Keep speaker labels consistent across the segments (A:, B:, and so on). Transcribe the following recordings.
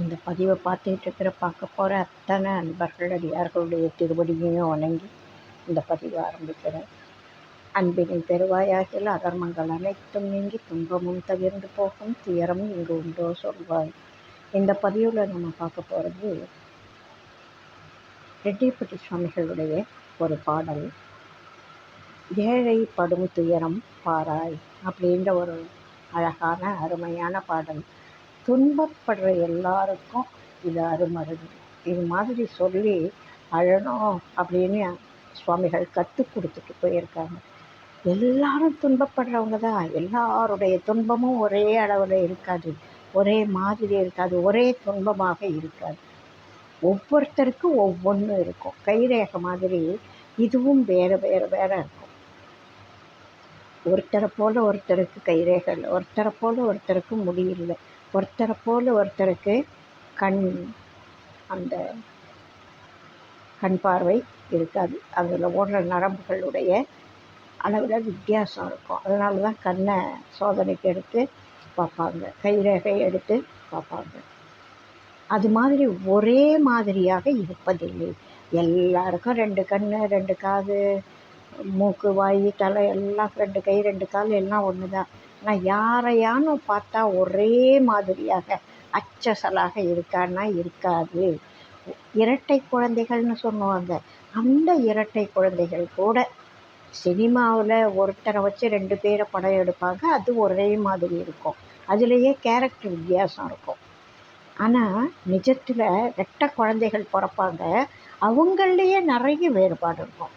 A: இந்த பதிவை பார்த்துக்கிட்டு இருக்கிற பார்க்க போகிற அத்தனை அன்பர்கள் அடியார்களுடைய திருவடியையும் வணங்கி இந்த பதிவை ஆரம்பிக்கிறேன். அன்பினின் பெருவாயாகில் அதர்மங்கள் அனைத்தும் நீங்கி துன்பமும் தவிர்ந்து போகும் துயரமும் இங்கு உண்டோ சொல்வாய். இந்த பதிவில் நம்ம பார்க்க போகிறது ரெட்டிப்பட்டி சுவாமிகளுடைய ஒரு பாடல். ஏழை படும் துயரம் பாராய் அப்படின்ற ஒரு அழகான அருமையான பாடல். துன்பப்படுற எல்லாருக்கும் இது அருமருந்து இது மாதிரி சொல்லி அழணும் அப்படின்னு சுவாமிகள் கற்றுக் கொடுத்துட்டு போயிருக்காங்க. எல்லாரும் துன்பப்படுறவங்க தான். எல்லாருடைய துன்பமும் ஒரே அளவில் இருக்காது. ஒரே மாதிரி இருக்காது. ஒரே துன்பமாக இருக்காது. ஒவ்வொருத்தருக்கும் ஒவ்வொன்றும் இருக்கும். கைரேகை மாதிரி இதுவும் வேறு வேறு வேறு இருக்கும். ஒருத்தரை போல் ஒருத்தருக்கு கைரேகை இல்லை. ஒருத்தரை போல் ஒருத்தருக்கு முடியல ஒருத்தரை போல் ஒருத்தருக்கு கண் அந்த கண் பார்வை இருக்காது. அதில் ஓடுற நரம்புகளுடைய அளவில் வித்தியாசம் இருக்கும். அதனால தான் கண்ணை சோதனைக்கு எடுத்து பார்ப்பாங்க. கைரேகை எடுத்து பார்ப்பாங்க. அது மாதிரி ஒரே மாதிரியாக இருப்பதில்லை எல்லாருக்கும் ரெண்டு கண் ரெண்டு காது மூக்கு வாய் தலை எல்லாம் ரெண்டு கை ரெண்டு கால் எல்லாம் ஒன்று தான் ஆனால் யாரையானும் பார்த்தா ஒரே மாதிரியாக அச்சசலாக இருக்கான்னா இருக்காது. இரட்டை குழந்தைகள்னு சொல்லுவாங்க. அந்த இரட்டை குழந்தைகள் கூட சினிமாவில் ஒருத்தரை வச்சு ரெண்டு பேரை படம் எடுப்பாங்க. அது ஒரே மாதிரி இருக்கும். அதுலேயே கேரக்டர் வித்தியாசம் இருக்கும். ஆனால் நிஜத்தில் ரெட்டை குழந்தைகள் பிறப்பாங்க. அவங்களையே நிறைய வேறுபாடு இருக்கும்.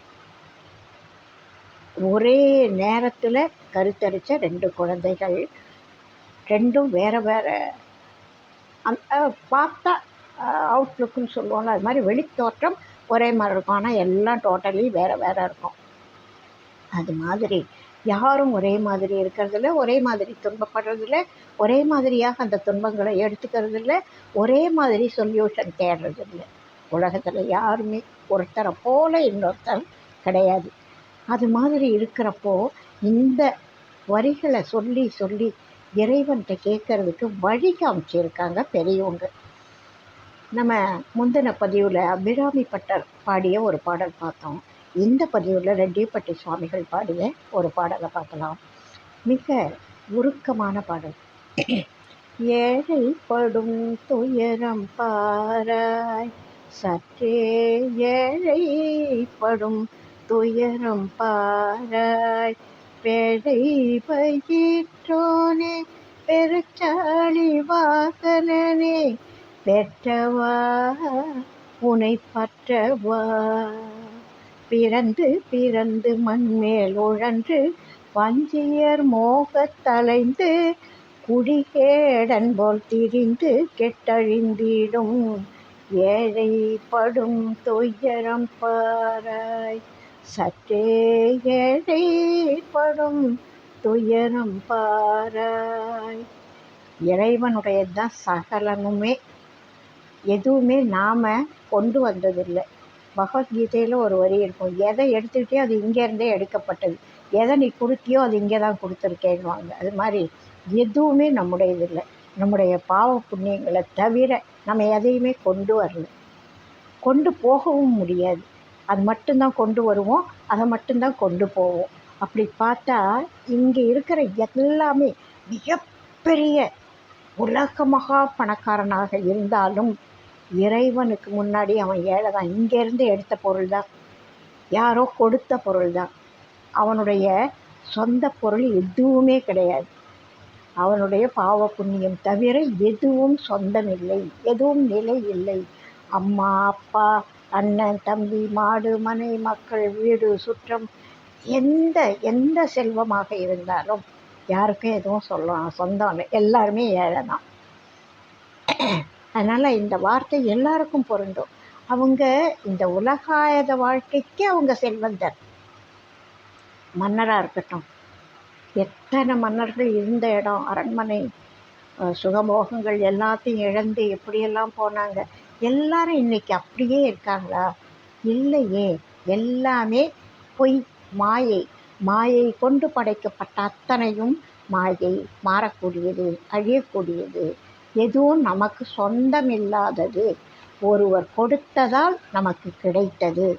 A: ஒரே நேரத்தில் கருத்தரித்த ரெண்டு குழந்தைகள். ரெண்டும் வேறு வேறு. அந்த பார்த்தா அவுட்லுக்குன்னு சொல்லுவோம்ல அது மாதிரி வெளித்தோற்றம் ஒரே மாதிரி இருக்கும். ஆனால் எல்லாம் டோட்டலி வேறு வேறு இருக்கும். அது மாதிரி யாரும் ஒரே மாதிரி இருக்கிறதில்ல ஒரே மாதிரி துன்பப்படுறதில்ல ஒரே மாதிரியாக அந்த துன்பங்களை எடுத்துக்கிறதில்ல ஒரே மாதிரி சொல்யூஷன் தேடுறதில்ல. உலகத்தில் யாருமே ஒருத்தரை போல இன்னொருத்தர் கிடையாது. அது மாதிரி இருக்கிறப்போ இந்த வரிகளை சொல்லி சொல்லி இறைவன்கிட்ட கேட்கறதுக்கு வழி காமிச்சிருக்காங்க பெரியவங்க. நம்ம முந்தின பதிவில் அபிராமி பட்டர் பாடிய ஒரு பாடல் பார்த்தோம். இந்த பதிவில் ரெட்டியப்பட்டி சுவாமிகள் பாடிய ஒரு பாடலை பார்க்கலாம். மிக உருக்கமான பாடல். ஏழை படும் துயரம் பாராய் சற்றே ஏழை படும் துயரம் பாராய் பேழை பயிற்றோனே பெருச்சாளி வாசலனே பெற்றவா உனை பற்றவா. பிறந்து பிறந்து மண்மேல் உழன்று வஞ்சியர் மோகத்தலைந்து குடிகேடன் போல் திரிந்து கெட்டழிந்திடும். ஏழைப்படும் துயரம் பாராய் சற்றே துயரம் பாராய். இறைவனுடையது தான் சகலமுமே. எதுவுமே நாம் கொண்டு வந்ததில்லை. பகவத்கீதையில் ஒரு வரி இருக்கும் எதை எடுத்துக்கிட்டே அது இங்கேருந்தே எடுக்கப்பட்டது. எதை நீ கொடுத்தியோ அது இங்கே தான் கொடுத்துருக்கேன்னுவாங்க. அது மாதிரி எதுவுமே நம்முடையது இல்லை நம்முடைய பாவ புண்ணியங்களை தவிர நம்ம எதையுமே கொண்டு வரல. கொண்டு போகவும் முடியாது. அது மட்டும்தான் கொண்டு வருவோம் அதை மட்டும்தான் கொண்டு போவோம். அப்படி பார்த்தா இங்கே இருக்கிற எல்லாமே மிகப்பெரிய உலக மகா பணக்காரனாக இருந்தாலும் இறைவனுக்கு முன்னாடி அவன் ஏழை தான். இங்கேருந்து எடுத்த பொருள் தான். யாரோ கொடுத்த பொருள் தான். அவனுடைய சொந்த பொருள் எதுவுமே கிடையாது. அவனுடைய பாவ புண்ணியம் தவிர எதுவும் சொந்தம் இல்லை எதுவும் நிலை இல்லை. அம்மா அப்பா அண்ணன் தம்பி மாடு மனை மக்கள் வீடு சுற்றம் எந்த எந்த செல்வமாக இருந்தாலும் யாருக்கும் எதுவும் சொல்லலாம் சொந்தம் எல்லாருமே ஏழை தான். அதனால் இந்த வார்த்தை எல்லாருக்கும் பொருந்தும். அவங்க இந்த உலகாயத வாழ்க்கைக்கு அவங்க செல்வந்தர். மன்னராக இருக்கட்டும். எத்தனை மன்னர்கள் இருந்த இடம் அரண்மனை சுகமோகங்கள் எல்லாத்தையும் இழந்து எப்படியெல்லாம் போனாங்க? எல்லாரும் இன்றைக்கி அப்படியே இருக்காங்களா? இல்லையே. எல்லாமே பொய். மாயை. மாயை கொண்டு படைக்கப்பட்ட அத்தனையும் மாயை மாறக்கூடியது அழியக்கூடியது. எதுவும் நமக்கு சொந்தம் இல்லாதது ஒருவர் கொடுத்ததால் நமக்கு கிடைத்தது.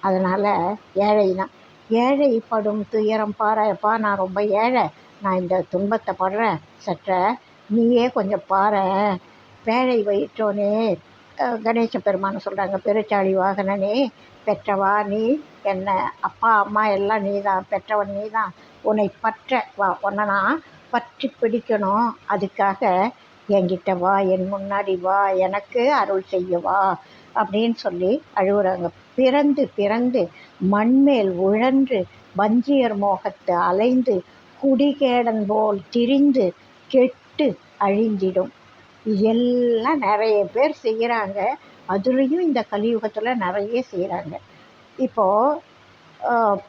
A: அதனால் ஏழை தான். ஏழைப்படும் துயரம் பாரப்பா நான் ரொம்ப ஏழை. நான் இந்த துன்பத்தை படுறேன். சற்ற நீயே கொஞ்சம் பாரு வேலை வயிற்றோனே கணேச பெருமானை சொல்கிறாங்க பெருச்சாளி வாகனனே பெற்றவா நீ? என்ன அப்பா அம்மா எல்லாம் நீ தான் பெற்றவன் நீ தான் உன்னை பற்ற வா உன்னை நான் பற்றி பிடிக்கணும். அதுக்காக என்கிட்ட வா என் முன்னாடி வா எனக்கு அருள் செய்ய வா அப்படின்னு சொல்லி அழுகுறாங்க. பிறந்து பிறந்து மண்மேல் உழன்று வஞ்சியர் மோகத்தை அலைந்து குடிகேடன் போல் திரிந்து கெட்டு அழிஞ்சிடும் எல்லாம் நிறைய பேர் செய்கிறாங்க அதுலேயும் இந்த கலியுகத்தில் நிறைய செய்கிறாங்க இப்போது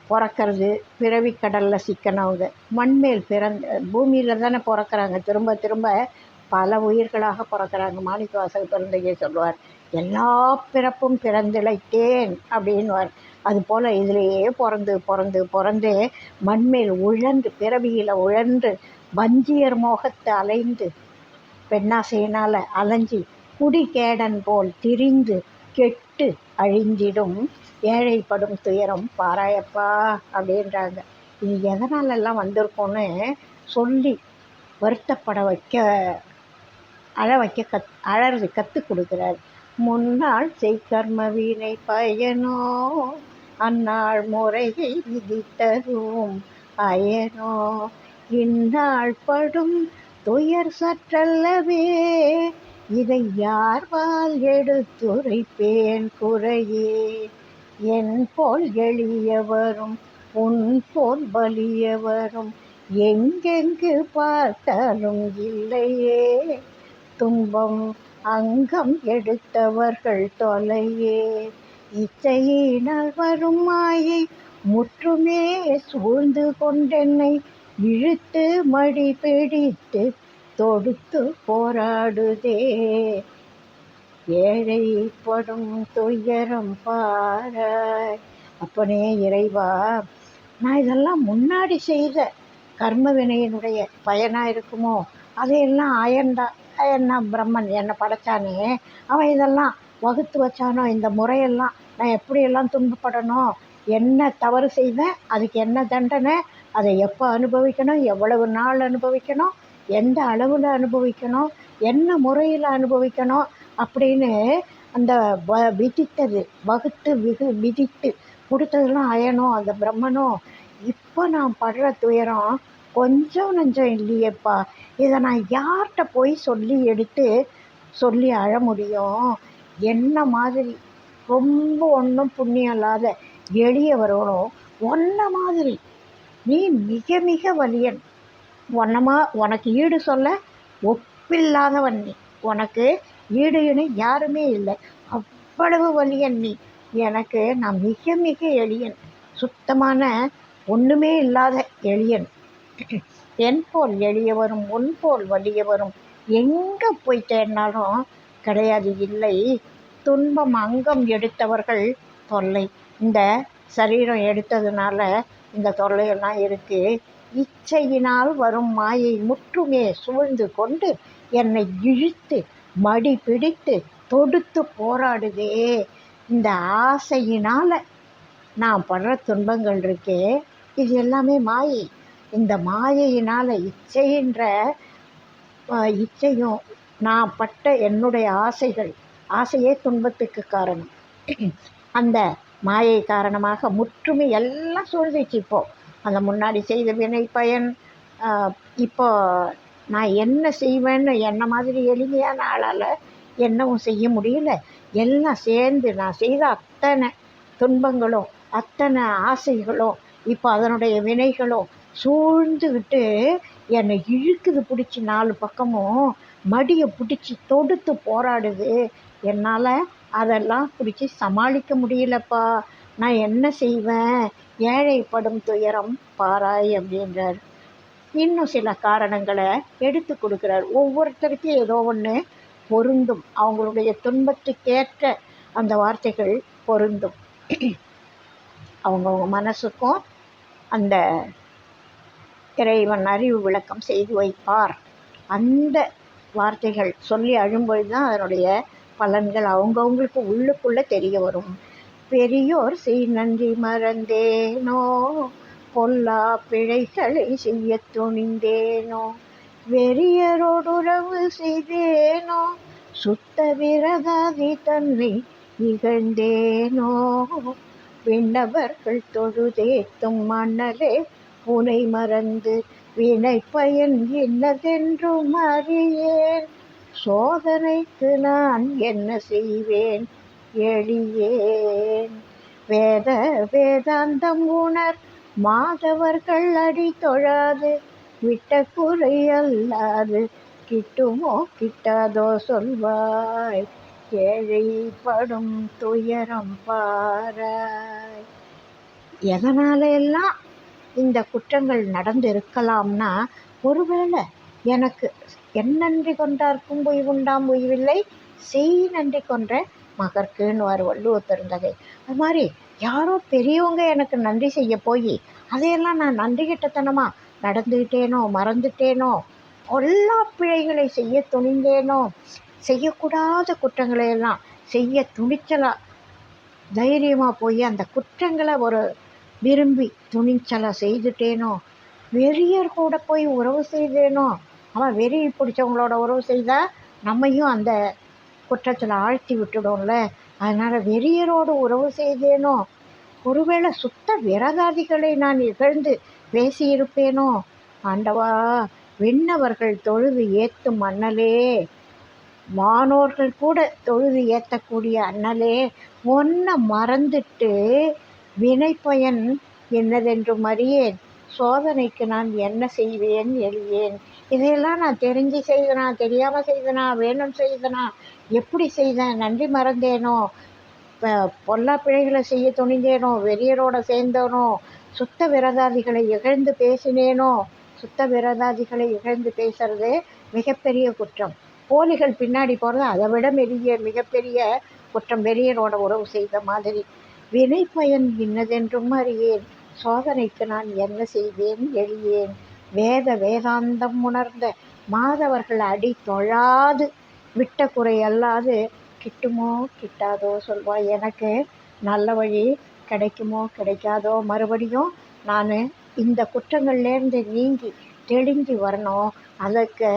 A: பிறக்கறது பிறவிக்கடலில் சிக்கனவங்க மண்மேல் பிறந்த பூமியில் தானே பிறக்கிறாங்க. திரும்ப திரும்ப பல உயிர்களாக பிறக்கறாங்க. மாணிக்கவாசகர் பிறந்தையே சொல்லுவார் எல்லா பிறப்பும் பிறந்திழைத்தேன் அப்படின்வார் அதுபோல் இதிலேயே பிறந்து பிறந்து பிறந்து மண்மேல் உழன்று பிறவியில் உழன்று வஞ்சியர் மோகத்தை அலைந்து பெண்ணாசையினால் அலைஞ்சி குடிகேடன் போல் திரிந்து கெட்டு அழிஞ்சிடும். ஏழைப்படும் துயரம் பாராயப்பா அப்படின்றாங்க. இது எதனாலெல்லாம் வந்திருக்கோன்னு சொல்லி வருத்தப்பட வைக்க அழ வைக்க கத் அழறது கற்றுக் கொடுக்குறாரு. முன்னாள் செய்கர்ம வீணை பயனோ அந்நாள் முறையை விதித்ததும் பயனோ. இந்நாள் படும் துயர் சற்றல்லவே இதை யார்வால் எடுத்துரைப்பேன் குறையே? என் போல் எளியவரும் உன் போல் வலியவரும் எங்கெங்கு பார்த்தாலும் இல்லையே? துன்பம் அங்கம் எடுத்தவர்கள் தொலையே. இச்சையினால் வரும் மாயை முற்றுமே சூழ்ந்து கொண்டென்னை இழுத்து மடி பிடித்து தொடுத்து போராடுதே. ஏழைப்படும் துயரம் பாராய். அப்பனே இறைவா நான் இதெல்லாம் முன்னாடி செய்த கர்ம வினையினுடைய பயனாக இருக்குமோ? அதையெல்லாம் அயன்டா அயன்னா பிரம்மன் என்னை படைச்சானே? அவன் இதெல்லாம் வகுத்து வச்சானோ? இந்த முறையெல்லாம் நான் எப்படியெல்லாம் துன்பப்படணும்? என்ன தவறு செய்தேன் அதுக்கு என்ன தண்டனை? அதை எப்போ அனுபவிக்கணும்? எவ்வளவு நாள் அனுபவிக்கணும்? எந்த அளவில் அனுபவிக்கணும்? என்ன முறையில் அனுபவிக்கணும்? அப்படின்னு அந்த வ விதித்தது வகுத்து விகு விதித்து கொடுத்ததுலாம் அயனும் அந்த பிரம்மனும் இப்போ நான் படுற துயரம் கொஞ்சம் நஞ்சம் இல்லையேப்பா. இதை நான் யார்கிட்ட போய் சொல்லி எடுத்து சொல்லி அழ முடியும்? என்ன மாதிரி? ரொம்ப ஒன்றும் புண்ணியம் இல்லாத எளியவர்களும் ஒன்ன மாதிரி. நீ மிக மிக வலியன். உன்னமா உனக்கு ஈடு சொல்ல ஒப்பில்லாதவன் நீ. உனக்கு ஈடு இணை யாருமே இல்லை. அவ்வளவு வலியன் நீ. எனக்கு நான் மிக மிக எளியன். சுத்தமான ஒன்றுமே இல்லாத எளியன். என் போல் எளியவரும் உன் போல் வலியவரும் எங்கே போய் தேடினாலும் கிடையாது. இல்லை துன்பம் அங்கம் எடுத்தவர்கள் தொல்லை. இந்த சரீரம் எடுத்ததுனால இந்த தொல்லையெல்லாம் இருக்குது இச்சையினால் வரும் மாயை முற்றுமே சூழ்ந்து கொண்டு என்னை இழுத்து மடி பிடித்து தொடுத்து போராடுதே. இந்த ஆசையினால் நான் படுற துன்பங்கள் இருக்கே. இது எல்லாமே மாயை. இந்த மாயையினால் இச்சைன்ற இச்சையும் நான் பட்ட என்னுடைய ஆசைகள் ஆசையே துன்பத்துக்கு காரணம். அந்த மாயை காரணமாக முற்றுமை எல்லாம் சூழ்ந்துச்சு இப்போது அந்த முன்னாடி செய்த வினை பயன் இப்போ நான் என்ன செய்வேன்னு என்ன மாதிரி எளிமையான ஆளால் என்னவும் செய்ய முடியல. எல்லாம் சேர்ந்து நான் செய்த அத்தனை துன்பங்களும் அத்தனை ஆசைகளும் இப்போ அதனுடைய வினைகளும் சூழ்ந்துக்கிட்டு என்னை இழுக்குது பிடிச்சி நாலு பக்கமும் மடியை பிடிச்சி தொடுத்து போராடுது. என்னால் அதெல்லாம் பிடிச்சி சமாளிக்க முடியலப்பா. நான் என்ன செய்வேன்? ஏழைப்படும் துயரம் பாராய் அப்படின்றார். இன்னும் சில காரணங்களை எடுத்து கொடுக்குறார். ஒவ்வொருத்தருக்கும் ஏதோ ஒன்று பொருந்தும். அவங்களுடைய துன்பத்துக்கேற்ற அந்த வார்த்தைகள் பொருந்தும். அவங்கவுங்க மனசுக்கும் அந்த இறைவன் அறிவு விளக்கம் செய்து வைப்பார். அந்த வார்த்தைகள் சொல்லி அழும்பொழுது தான் அதனுடைய பலன்கள் அவங்கவுங்களுக்கு உள்ளுக்குள்ளே தெரிய வரும். பெரியோர் செய் நன்றி மறந்தேனோ? பொல்லா பிழைகளை செய்ய துணிந்தேனோ? வெறியரோடுறவு செய்தேனோ? சுத்த விரதாதி தன்னை இகழ்ந்தேனோ? விண்ணவர்கள் தொழுதேத்தும் மணலே புனை மறந்து வினை பயன் இன்னதென்றும் அறியேன். சோதனைக்கு நான் என்ன செய்வேன்? எளியேன் வேத வேதாந்தம் உணர் மாதவர்கள் அடி தொழாது. விட்ட குறை அல்லாது கிட்டுமோ கிட்டாதோ சொல்வாய். ஏழைப்படும் துயரம் பாராய். எதனால எல்லாம் இந்த குற்றங்கள் நடந்திருக்கலாம்னா ஒருவேளை எனக்கு என் நன்றி கொண்டார்க்கும் பொய் உண்டாம் உய்வில்லை செய் நன்றி கொன்ற மகர்க்குன்னு வர வள்ளுவர் பெருந்தகை அது மாதிரி யாரோ பெரியவங்க எனக்கு நன்றி செய்ய போய் அதையெல்லாம் நான் நன்றி கிட்டத்தனமா நடந்துக்கிட்டேனோ மறந்துட்டேனோ எல்லா பிழைகளை செய்ய துணிந்தேனோ செய்யக்கூடாத குற்றங்களை எல்லாம் செய்ய துணிச்சலாக தைரியமாக போய் அந்த குற்றங்களை ஒரு விரும்பி துணிச்சலாக செய்துட்டேனோ வெறியர் கூட போய் உறவு செய்தேனோ அவன் வெறி பிடிச்சவங்களோட உறவு செய்தால் நம்மையும் அந்த குற்றத்தில் ஆழ்த்தி விட்டுடும்ல. அதனால் வெறியரோடு உறவு செய்தேனோ ஒருவேளை சுத்த விரதாதிகளை நான் இகழ்ந்து பேசியிருப்பேனோ ஆண்டவா விண்ணவர்கள் தொழுது ஏத்தும் அண்ணலே மாணோர்கள் கூட தொழுது ஏற்றக்கூடிய அண்ணலே ஒன்றை மறந்துட்டு வினைப்பயன் என்னதென்று மறியேன் சோதனைக்கு நான் என்ன செய்வேன் எளியேன் இதையெல்லாம் நான் தெரிஞ்சு செய்தனா தெரியாமல் செய்தனா வேணும் செய்தனா எப்படி செய்தேன் நன்றி மறந்தேனோ? பொல்லா பிழைகளை செய்ய துணிந்தேனோ? வெறியரோட சேர்ந்தேனோ? சுத்த விரதாதிகளை இகழ்ந்து பேசினேனோ? சுத்த விரதாதிகளை இகழ்ந்து பேசுறது மிகப்பெரிய குற்றம். போலிகள் பின்னாடி போகிறது அதை விட பெரிய மிகப்பெரிய குற்றம். வெறியரோட உறவு செய்த மாதிரி. வினை பயன் இன்னதென்றும் அறியேன். சோதனைக்கு நான் என்ன செய்வேன் எளியேன் வேத வேதாந்தம் உணர்ந்த மாதவர்கள் அடி தொழாது. விட்ட குறை அல்லாது கிட்டுமோ கிட்டாதோ சொல்வாய் எனக்கு நல்ல வழி கிடைக்குமோ கிடைக்காதோ மறுபடியும் நான் இந்த குற்றங்கள்லேருந்து நீங்கி தெளிஞ்சு வரணும். அதற்கு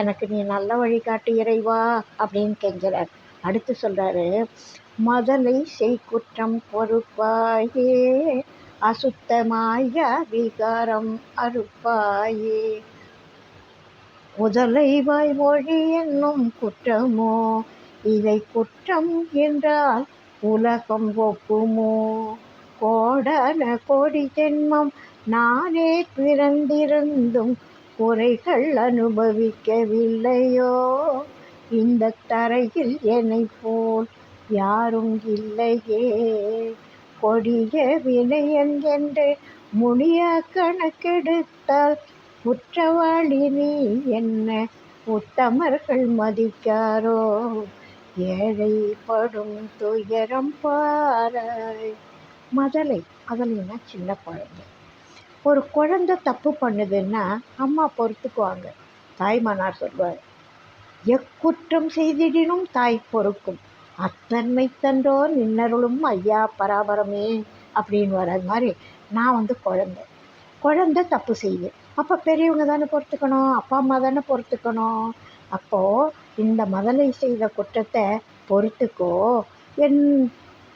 A: எனக்கு நீ நல்ல வழி காட்டு இறைவா அப்படின்னு கெஞ்சுறார். அடுத்து சொல்கிறாரு மதலை செய் குற்றம் பொறுப்பாயே அசுத்தமாய விகாரம் அறுப்பாயே. முதலை வாய்மொழி என்னும் குற்றமோ? இதை குற்றம் என்றால் உலகம் ஒப்புமோ? கோடன கோடி ஜென்மம் நானே பிறந்திருந்தும் குறைகள் அனுபவிக்கவில்லையோ? இந்த தரையில் என்னை போல் யாரும் இல்லையே. கொடிய வினயன் என்று முடியா கணக்கெடுத்தால் குற்றவாளி நீ என்ன உத்தமர்கள் மதிக்காரோ? ஏழைப்படும் துயரம் பாராய் மதலை மதலைன்னா சின்ன குழந்தை. ஒரு குழந்தை தப்பு பண்ணுதுன்னா அம்மா பொறுத்துக்குவாங்க. தாய்மானார் சொல்வார் எக்குற்றம் செய்திடினும் தாய் பொறுக்கும். அத்தன்மை தன்றோர் நின்னருளும் ஐயா பராபரமே அப்படின்னு வர்றது மாதிரி நான் வந்து குழந்தை. குழந்தை தப்பு செய்யுது அப்போ பெரியவங்க தானே பொறுத்துக்கணும். அப்பா அம்மா தானே பொறுத்துக்கணும். அப்போது இந்த முதலை செய்த குற்றத்தை பொறுத்துக்கோ. என்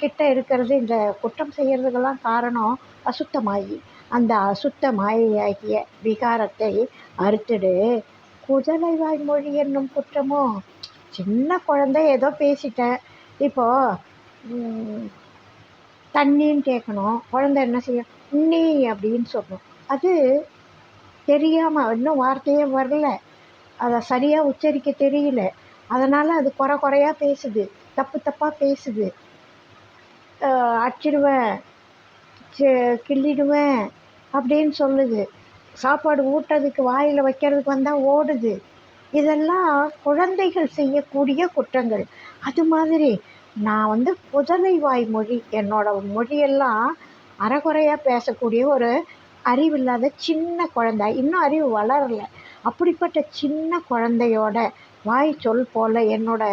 A: கிட்ட இருக்கிறது இந்த குற்றம் செய்கிறதுக்கெல்லாம் காரணம் அசுத்தமாயி. அந்த அசுத்த மாயையாகிய விகாரத்தை அறுத்துடு. குதலை வாய்மொழி என்னும் குற்றமோ? சின்ன குழந்தை ஏதோ பேசிட்டேன். இப்போது தண்ணின்னு கேட்கணும் குழந்தை என்ன செய்யும் நீ அப்படின்னு சொல்லணும் அது தெரியாமல் இன்னும் வார்த்தையே வரல. அதை சரியாக உச்சரிக்க தெரியல. அதனால் அது குறை குறையா பேசுது. தப்பு தப்பாக பேசுது. அடிச்சிடுவேன் கிள்ளிடுவேன் அப்படின்னு சொல்லுது. சாப்பாடு ஊட்டுறதுக்கு வாயில் வைக்கிறதுக்கு வந்தால் ஓடுது. இதெல்லாம் குழந்தைகள் செய்யக்கூடிய குற்றங்கள். அது மாதிரி நான் வந்து புதலை வாய் மொழி என்னோட மொழியெல்லாம் அறகுறையாக பேசக்கூடிய ஒரு அறிவில்லாத சின்ன குழந்தை. இன்னும் அறிவு வளரல. அப்படிப்பட்ட சின்ன குழந்தையோட வாய் சொல் போல் என்னோட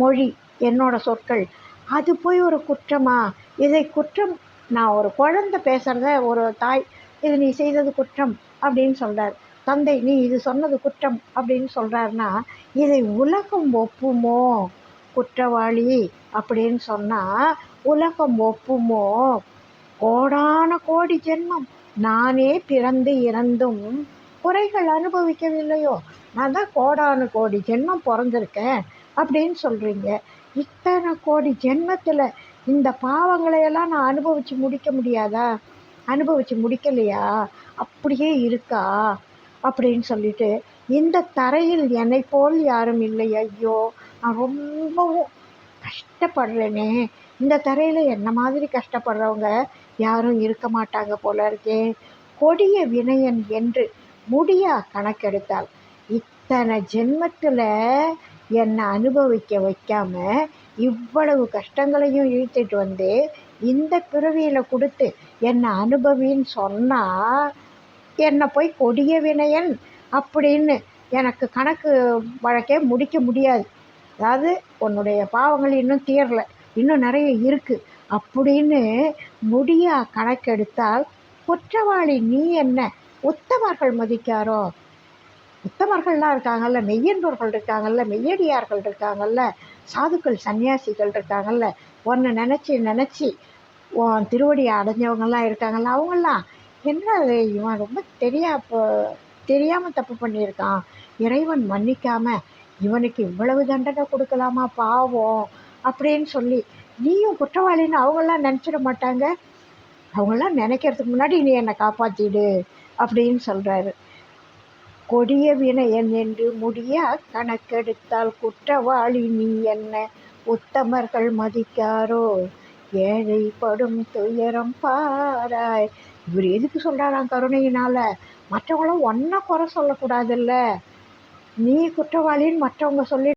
A: மொழி என்னோட சொற்கள் அது போய் ஒரு குற்றமா? இதை குற்றம் நான் ஒரு குழந்தை பேசுகிறத ஒரு தாய் இது நீ செய்தது குற்றம் அப்படின்னு சொல்கிறார் தந்தை நீ இது சொன்னது குற்றம் அப்படின்னு சொல்கிறாருன்னா இதை உலகம் ஒப்புமோ? குற்றவாளி அப்படின்னு சொன்னால் உலகம் ஒப்புமோ? கோடான கோடி ஜென்மம். நானே பிறந்து இறந்தும் குறைகள் அனுபவிக்கவில்லையோ? நான் தான் கோடான கோடி ஜென்மம் பிறந்திருக்கேன் அப்படின்னு சொல்கிறீங்க இத்தனை கோடி ஜென்மத்தில் இந்த பாவங்களையெல்லாம் நான் அனுபவித்து முடிக்க முடியாதா? அனுபவித்து முடிக்கலையா? அப்படியே இருக்கா? அப்படின்னு சொல்லிட்டு இந்த தரையில் என்னை போல் யாரும் இல்லை ஐயோ நான் ரொம்பவும் கஷ்டப்படுறேனே. இந்த தரையில் என்ன மாதிரி கஷ்டப்படுறவங்க யாரும் இருக்க மாட்டாங்க போல இருக்கே. கொடிய வினயன் என்று முடியா கணக்கெடுத்தால் இத்தனை ஜென்மத்தில் என்னை அனுபவிக்க வைக்காம இவ்வளவு கஷ்டங்களையும் இழுத்துட்டு வந்து இந்த பிறவியில் கொடுத்து என்னை அனுபவின்னு சொன்னால் என்னை போய் கொடிய வினயன் அப்படின்னு எனக்கு கணக்கு வழக்கே முடிக்க முடியாது. அதாவது உன்னுடைய பாவங்கள் இன்னும் தீரலை இன்னும் நிறைய இருக்குது அப்படின்னு முடியா கணக்கெடுத்தால் குற்றவாளி நீ என்ன உத்தமர்கள் மதிக்காரோ? உத்தமர்கள்லாம் இருக்காங்கல்ல மெய்யன்பர்கள் இருக்காங்கல்ல மெய்யடியார்கள் இருக்காங்கல்ல சாதுக்கள் சன்னியாசிகள் இருக்காங்கல்ல உன்னை நினச்சி நினச்சி திருவடியை அடைஞ்சவங்கெல்லாம் இருக்காங்கல்ல அவங்களாம் என்ன அது இவன் ரொம்ப தெரியா தெரியாமல் தப்பு பண்ணியிருக்கான். இறைவன் மன்னிக்காம இவனுக்கு இவ்வளவு தண்டனை கொடுக்கலாமா பாவம்? அப்படின்னு சொல்லி நீயும் குற்றவாளின்னு அவங்கெல்லாம் நினச்சிட மாட்டாங்க. அவங்களாம் நினைக்கிறதுக்கு முன்னாடி நீ என்னை காப்பாற்றிடு அப்படின்னு சொல்கிறாரு கொடிய வினயன் என்று முடியா கணக்கெடுத்தால் குற்றவாளி நீ என்ன உத்தமர்கள் மதிக்காரோ? ஏழைப்படும் துயரம் பாராய். இவர் எதுக்கு சொல்கிறாராம் கருணையினால்? மற்றவங்களும் ஒன்றை குறை சொல்லக்கூடாதுல்ல. நீ குற்றவாளின்னு மற்றவங்க சொல்லி